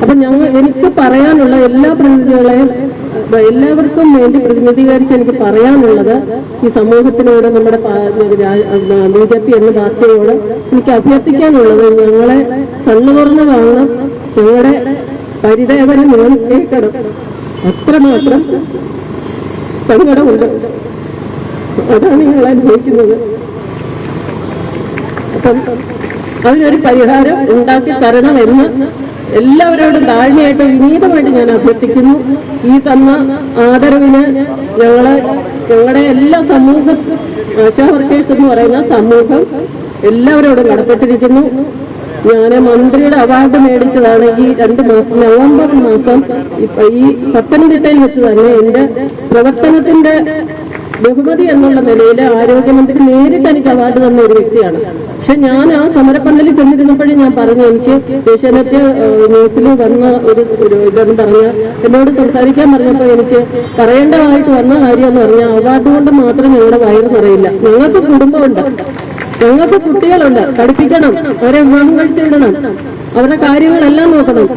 അപ്പൊ ഞങ്ങൾ എനിക്ക് പറയാനുള്ള എല്ലാ പ്രതിനിധികളെയും എല്ലാവർക്കും വേണ്ടി പ്രതിനിധീകരിച്ച് എനിക്ക് പറയാനുള്ളത് ഈ സമൂഹത്തിനോട് നമ്മുടെ ബി ജെ പി എന്ന പാർട്ടിയോട് എനിക്ക് അഭ്യർത്ഥിക്കാനുള്ളത് ഞങ്ങളെ കണ്ണു തുറന്ന് കാണണം. ഞങ്ങളുടെ പരിദേവനം ഞാൻ കേൾക്കണം അത്രമാത്രം സങ്കടമുണ്ട്. അതാണ് ഞങ്ങൾ അനുഭവിക്കുന്നത്. അതിനൊരു പരിഹാരം ഉണ്ടാക്കി തരണമെന്ന് എല്ലാവരോടും താഴ്മയായിട്ട് വിനീതമായിട്ട് ഞാൻ അഭ്യർത്ഥിക്കുന്നു. ഈ തന്ന ആദരവിന് ഞങ്ങളെ ഞങ്ങളുടെ എല്ലാ സമൂഹ ആശാ വർക്കേഴ്സ് എന്ന് പറയുന്ന സമൂഹം എല്ലാവരോടും കടപ്പെട്ടിരിക്കുന്നു ഞാൻ മന്ത്രിയുടെ അവാർഡ് മേടിച്ചതാണ് ഈ രണ്ട് മാസം നവംബർ മാസം ഈ പത്തനംതിട്ടയിൽ വെച്ച് തന്നെ എന്റെ പ്രവർത്തനത്തിന്റെ ബഹുമതി എന്നുള്ള നിലയിൽ ആരോഗ്യമന്ത്രി നേരിട്ട് എനിക്ക് അവാർഡ് തന്ന ഒരു വ്യക്തിയാണ്. പക്ഷെ ഞാൻ ആ സമരപ്പന്തലിൽ ചെന്നിരുന്നപ്പോഴും ഞാൻ പറഞ്ഞു എനിക്ക് ഏഷ്യാനെറ്റ് ന്യൂസിൽ വന്ന ഒരു ഇതെന്ന് പറഞ്ഞ എന്നോട് സംസാരിക്കാൻ പറഞ്ഞപ്പോൾ എനിക്ക് പറയേണ്ടതായിട്ട് വന്ന കാര്യം എന്ന് പറഞ്ഞാൽ അവാർഡ് കൊണ്ട് മാത്രം ഞങ്ങളുടെ വയറ് നിറയില്ല. ഞങ്ങൾക്ക് കുടുംബമുണ്ട്. ഞങ്ങൾക്ക് കുട്ടികളുണ്ട്. പഠിപ്പിക്കണം. അവരെ വിവാഹം കഴിച്ചിടണം അവരുടെ കാര്യങ്ങളെല്ലാം നോക്കണം.